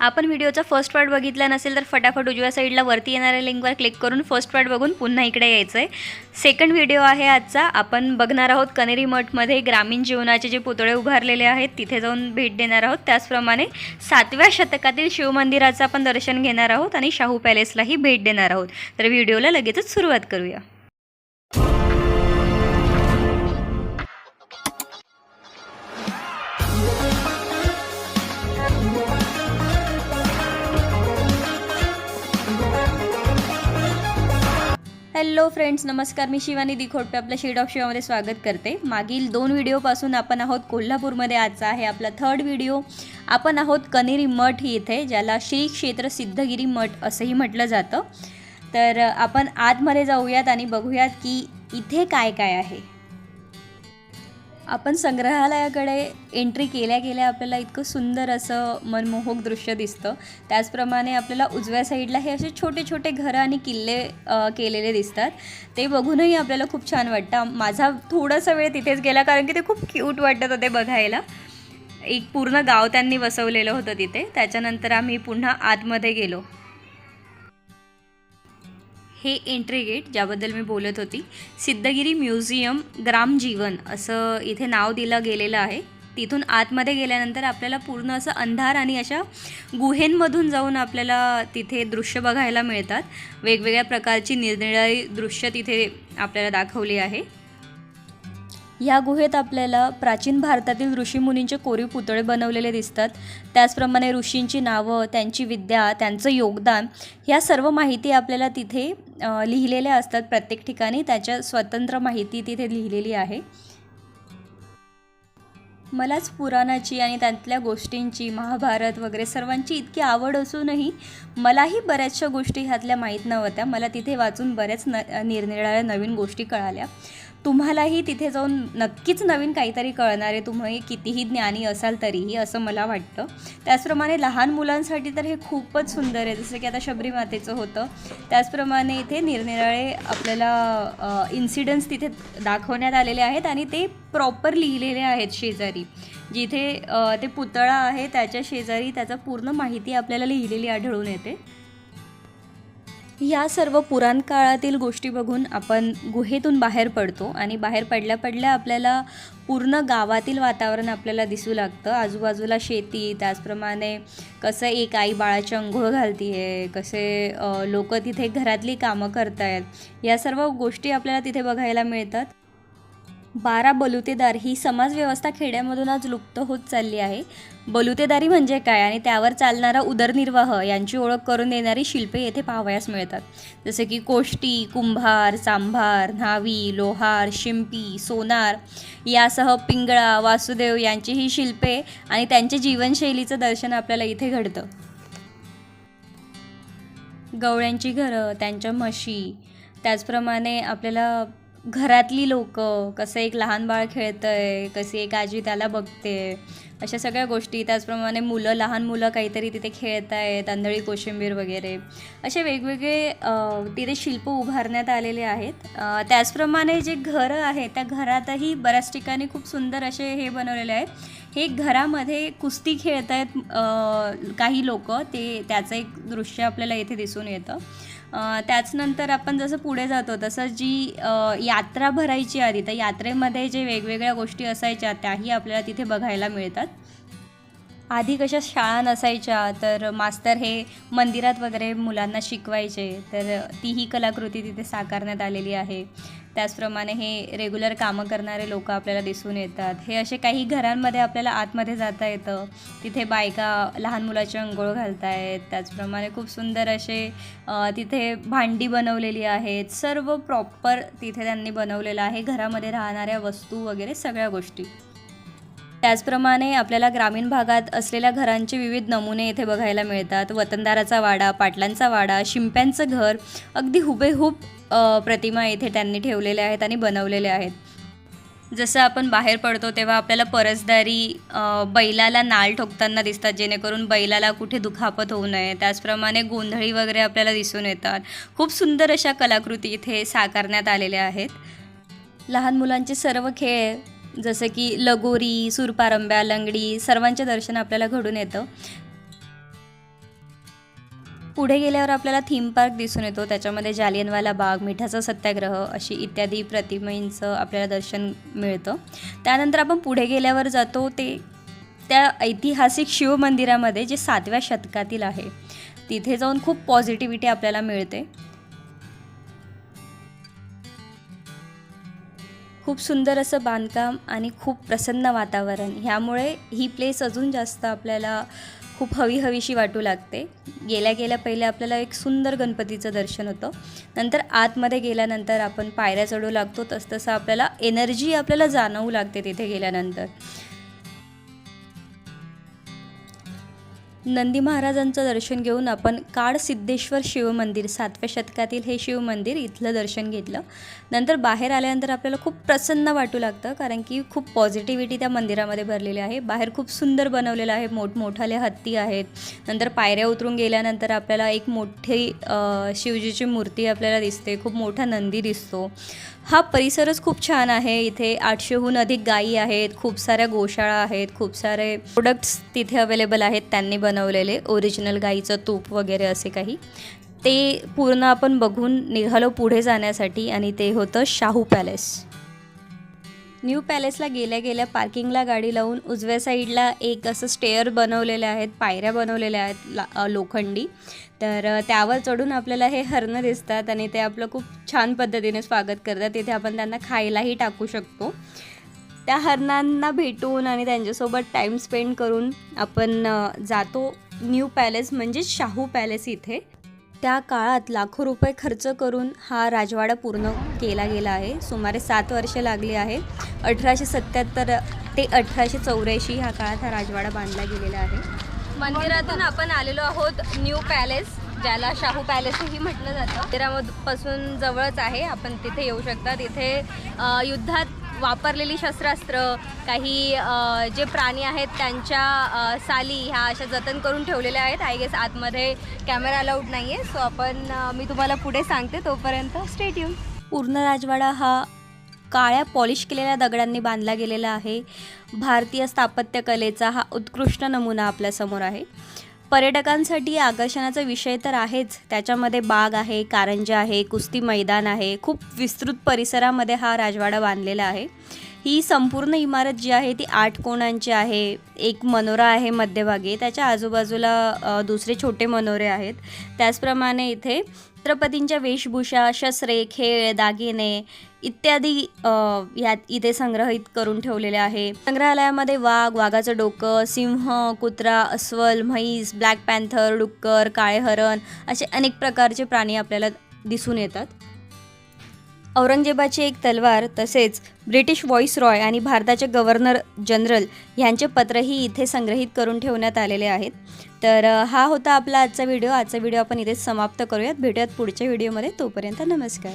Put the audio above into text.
आपण व्हिडिओचा first part बघितला नसेल तर फटाफट उजव्या साईडला वरती येणाऱ्या लिंकवर क्लिक करून फर्स्ट पार्ट बघून पुन्हा इकडे यायचं आहे सेकंड व्हिडिओ आहे आजचा. आपण बघणार आहोत कनेरी मठमध्ये ग्रामीण जीवनाचे जे पुतळे उभारलेले आहेत तिथे जाऊन भेट देणार आहोत. त्याचप्रमाणे सातव्या शतकातील शिवमंदिराचं आपण दर्शन घेणार आहोत आणि शाहू पॅलेसलाही भेट देणार आहोत. तर व्हिडिओला लगेचच सुरुवात करूया. हॅलो फ्रेंड्स नमस्कार. मी शिवानी दिखोटपे. आपल्या शेड ऑफ शिवामध्ये स्वागत करते. मागील दोन व्हिडिओपासून आपण आहोत कोल्हापूरमध्ये. आजचा आहे आपला थर्ड व्हिडिओ. आपण आहोत कनेरी मठ ही इथे ज्याला श्री क्षेत्र सिद्धगिरी मठ असंही म्हटलं जातं. तर आपण आतमध्ये जाऊयात आणि बघूयात की इथे काय काय आहे. आपण संग्रहालयाकडे एंट्री केल्या केल्या आपल्याला इतकं सुंदर असं मनमोहक दृश्य दिसतं. त्याचप्रमाणे आपल्याला उजव्या साईडला हे असे छोटे छोटे घरं आणि किल्ले केलेले दिसतात. ते बघूनही आपल्याला खूप छान वाटतं. माझा थोडासा वेळ तिथेच गेला कारण की ते खूप क्यूट वाटत होते बघायला. एक पूर्ण गाव त्यांनी बसवलेलं होतं तिथे. त्याच्यानंतर आम्ही पुन्हा आतमध्ये गेलो. हे एंट्री गेट ज्याबद्दल मी बोलत होती सिद्धगिरी म्युझियम ग्रामजीवन असं इथे नाव दिलं गेलेलं आहे. तिथून आतमध्ये गेल्यानंतर आपल्याला पूर्ण असं अंधार आणि अशा गुहेंमधून जाऊन आपल्याला तिथे दृश्य बघायला मिळतात. वेगवेगळ्या प्रकारची निरनिराळी दृश्य तिथे आपल्याला दाखवली आहे. या गुहेत आपल्याला प्राचीन भारतातील ऋषीमुनींचे कोरीव पुतळे बनवलेले दिसतात. त्याचप्रमाणे ऋषींची नावं त्यांची विद्या त्यांचं योगदान ह्या सर्व माहिती आपल्याला तिथे लिहिलेल्या असतात प्रत्येक ठिकाणी. त्याच्या स्वतंत्र माहिती तिथे लिहिलेली आहे. मलाच पुराणाची आणि त्यातल्या गोष्टींची महाभारत वगैरे सर्वांची इतकी आवड असूनही मलाही बऱ्याचशा गोष्टी ह्यातल्या माहीत नव्हत्या. मला तिथे वाचून बऱ्याच न निरनिराळ्या नवीन गोष्टी कळाल्या. तुम्हालाही तिथे जाऊन नक्कीच नवीन काहीतरी कळणार आहे. तुम्ही कितीही ज्ञानी असाल तरीही असं मला वाटतं. त्याचप्रमाणे लहान मुलांसाठी तर हे खूपच सुंदर आहे. जसं की आता शबरी मातेचं होतं. त्याचप्रमाणे इथे निरनिराळे आपल्याला इन्सिडन्स तिथे दाखवण्यात आलेले आहेत आणि ते प्रॉपर लिहिलेले आहेत शेजारी. जिथे ते पुतळा आहे त्याच्या शेजारी त्याचा पूर्ण माहिती आपल्याला लिहिलेली आढळून येते. या सर्व पुराण काळातील गोष्टी बघून आपण गुहेतून बाहेर पडतो आणि बाहेर पडल्या पडल्या आपल्याला पूर्ण गावातील वातावरण आपल्याला दिसू लागतं. आजूबाजूला शेती त्याचप्रमाणे कसं एक आई बाळाची अंघोळ घालती आहे कसे लोक तिथे घरातली कामं करतायत या सर्व गोष्टी आपल्याला तिथे बघायला मिळतात. बारा बलुतेदार ही समाजव्यवस्था खेड्यामधून आज लुप्त होत चालली आहे. बलुतेदारी म्हणजे काय? आणि त्यावर चालणारा उदरनिर्वाह यांची ओळख करून देणारी शिल्पे येथे पाहावयास मिळतात. जसे की कोष्टी कुंभार सांभार न्हावी लोहार शिंपी सोनार यासह पिंगळा वासुदेव यांची ही शिल्पे आणि त्यांच्या जीवनशैलीचं दर्शन आपल्याला इथे घडतं. गवळ्यांची घरं त्यांच्या म्हशी त्याचप्रमाणे आपल्याला घरातली लोक कसं एक लहान बाळ खेळतं आहे कशी एक आजी त्याला बघते अशा सगळ्या गोष्टी. त्याचप्रमाणे मुलं लहान मुलं काहीतरी तिथे खेळत आहेत आंधळी कोशिंबीर वगैरे. असे वेगवेगळे तिथे शिल्प उभारण्यात आलेले आहेत. त्याचप्रमाणे जे घरं आहेत त्या घरातही बऱ्याच ठिकाणी खूप सुंदर असे हे बनवलेले आहेत. हे घरामध्ये कुस्ती खेळत आहेत काही लोक. ते त्याचं एक दृश्य आपल्याला इथे दिसून येतं. त्याचनंतर आपण जसं पुढे जातो तसं जी यात्रा भरायची आधी तर यात्रेमध्ये जे वेगवेगळ्या गोष्टी असायच्या त्याही आपल्याला तिथे बघायला मिळतात. आधी कशा शाळा नसायच्या तर मास्तर हे मंदिरात वगैरे मुलांना शिकवायचे तर तीही कलाकृती तिथे साकारण्यात आलेली आहे. त्याचप्रमाणे हे रेग्युलर कामं करणारे लोक आपल्याला दिसून येतात. हे असे काही घरांमध्ये आपल्याला आतमध्ये जाता येतं. तिथे बायका लहान मुलाची अंघोळ घालतायत. त्याचप्रमाणे खूप सुंदर असे तिथे भांडी बनवलेली आहेत. सर्व प्रॉपर तिथे त्यांनी बनवलेलं आहे. घरामध्ये राहणाऱ्या वस्तू वगैरे सगळ्या गोष्टी. त्याचप्रमाणे आपल्याला ग्रामीण भागात असलेल्या घरांचे विविध नमुने इथे बघायला मिळतात. वतनदाराचा वाडा पाटलांचा वाडा शिंप्यांचं घर अगदी हुबेहूब प्रतिमा इथे त्यांनी ठेवलेल्या आहेत आणि बनवलेल्या आहेत. जसं आपण बाहेर पडतो तेव्हा आपल्याला परसदारी बैलाला नाल ठोकताना दिसतात जेणेकरून बैलाला कुठे दुखापत होऊ नये. त्याचप्रमाणे गोंधळी वगैरे आपल्याला दिसून येतात. खूप सुंदर अशा कलाकृती इथे साकारण्यात आलेल्या आहेत. लहान मुलांचे सर्व खेळ जसं की लगोरी सूरपारंब्या लंगडी सर्वांचे दर्शन आपल्याला घडून येतं. पुढे गेल्यावर आपल्याला थीम पार्क दिसून येतो. त्याच्यामध्ये जालियनवाला बाग मिठाचा सत्याग्रह अशी इत्यादी प्रतिमेंचं आपल्याला दर्शन मिळतं. त्यानंतर आपण पुढे गेल्यावर जातो ते त्या ऐतिहासिक शिवमंदिरामध्ये जे सातव्या शतकातील आहे तिथे जाऊन खूप पॉझिटिव्हिटी आपल्याला मिळते. खूप सुंदर असं बांधकाम आणि खूप प्रसन्न वातावरण. ह्यामुळे ही प्लेस अजून जास्त आपल्याला खूप हवी हवीशी वाटू लागते. गेल्या गेल्या पहिले आपल्याला एक सुंदर गणपतीचं दर्शन होतं. नंतर आतमध्ये गेल्यानंतर आपण पायऱ्या चढू लागतो. तसतसं आपल्याला एनर्जी आपल्याला जाणवू लागते तिथे गेल्यानंतर. नंदी महाराजांचं दर्शन घेऊन आपण काळ सिद्धेश्वर शिवमंदिर सातव्या शतकातील हे शिवमंदिर इथलं दर्शन घेतलं. नंतर बाहेर आल्यानंतर आपल्याला खूप प्रसन्न वाटू लागतं कारण की खूप पॉझिटिव्हिटी त्या मंदिरामध्ये भरलेली आहे. बाहेर खूप सुंदर बनवलेलं आहे मोठमोठाले हत्ती आहेत. नंतर पायऱ्या उतरून गेल्यानंतर आपल्याला एक मोठी शिवजीची मूर्ती आपल्याला दिसते खूप मोठा नंदी दिसतो. हा परिसरच खूप छान आहे. इथे आठशेहून अधिक गायी आहेत खूप साऱ्या गोशाळा आहेत खूप सारे प्रोडक्ट्स तिथे अवेलेबल आहेत त्यांनी बनवलेले ओरिजिनल गाईचं तूप वगैरे असे काही. ते पूर्ण आपण बघून निघालो पुढे जाण्यासाठी आणि ते होतं शाहू पॅलेस. न्यू पॅलेसला गेल्या गेल्या पार्किंगला गाडी लावून उजव्या साईडला एक असं स्टेअर बनवलेले आहेत पायऱ्या बनवलेल्या आहेत ला लोखंडी. तर त्यावर चढून आपल्याला हे हरणं दिसतात आणि ते आपलं खूप छान पद्धतीने स्वागत करतात. तिथे आपण त्यांना खायलाही टाकू शकतो. त्या हरणांना भेटून आणि त्यांच्यासोबत टाईम स्पेंड करून आपण जातो न्यू पॅलेस म्हणजे शाहू पॅलेस इथे. त्या काळात लाखो रुपये खर्च करून हा राजवाडा पूर्ण केला गेला आहे. सुमारे सात वर्षे लागली आहे. अठराशे सत्याहत्तर ते अठराशे चौऱ्याऐंशी ह्या काळात हा राजवाडा बांधला गेलेला आहे. मंदिरातून आपण आलेलो आहोत न्यू पॅलेस ज्याला शाहू पॅलेसही म्हटलं जातं. मंदिरापासून जवळच आहे. आपण तिथे येऊ शकता. तिथे युद्धात वापरलेली शस्त्रास्त्र काही जे प्राणी आहेत त्यांच्या साली ह्या अशा जतन करून ठेवलेल्या आहेत. आय गेस आतमध्ये कॅमेरा अलाउड नाही आहे सो आपण मी तुम्हाला पुढे सांगते. तोपर्यंत स्टेट येऊन पूर्ण राजवाडा हा काळ्या पॉलिश केलेल्या दगडांनी बांधला गेलेला आहे. भारतीय स्थापत्यकलेचा हा उत्कृष्ट नमुना आपल्यासमोर आहे. पर्यटकांसाठी आकर्षणाचा विषय तर आहेच. त्याच्यामध्ये बाग आहे कारंजा आहे कुस्ती मैदान आहे. खूप विस्तृत परिसरामध्ये हा राजवाडा बांधलेला आहे. ही संपूर्ण इमारत जी आहे ती आठ कोणांची आहे? एक मनोरा आहे मध्यभागी त्याच्या आजूबाजूला दुसरे छोटे मनोरे आहेत. त्याचप्रमाणे इथे छत्रपतींच्या वेशभूषा शस्त्रे खेळ दागिने इत्यादी अ, यात इथे संग्रहित करून ठेवलेले आहे. संग्रहालयामध्ये वाघ वाघाचं डोकं सिंह कुत्रा अस्वल म्हैस ब्लॅक पॅन्थर डुक्कर काळे हरण असे अनेक प्रकारचे प्राणी आपल्याला दिसून येतात. औरंगजेबाची एक तलवार तसेच ब्रिटिश व्हॉइस रॉय आणि भारताचे गव्हर्नर जनरल ह्यांचे पत्रही इथे संग्रहित करून ठेवण्यात आलेले आहेत. तर हा होता आपला आजचा व्हिडिओ. आजचा व्हिडिओ आपण इथेच समाप्त करूयात. भेटूयात पुढच्या व्हिडिओमध्ये. तोपर्यंत नमस्कार.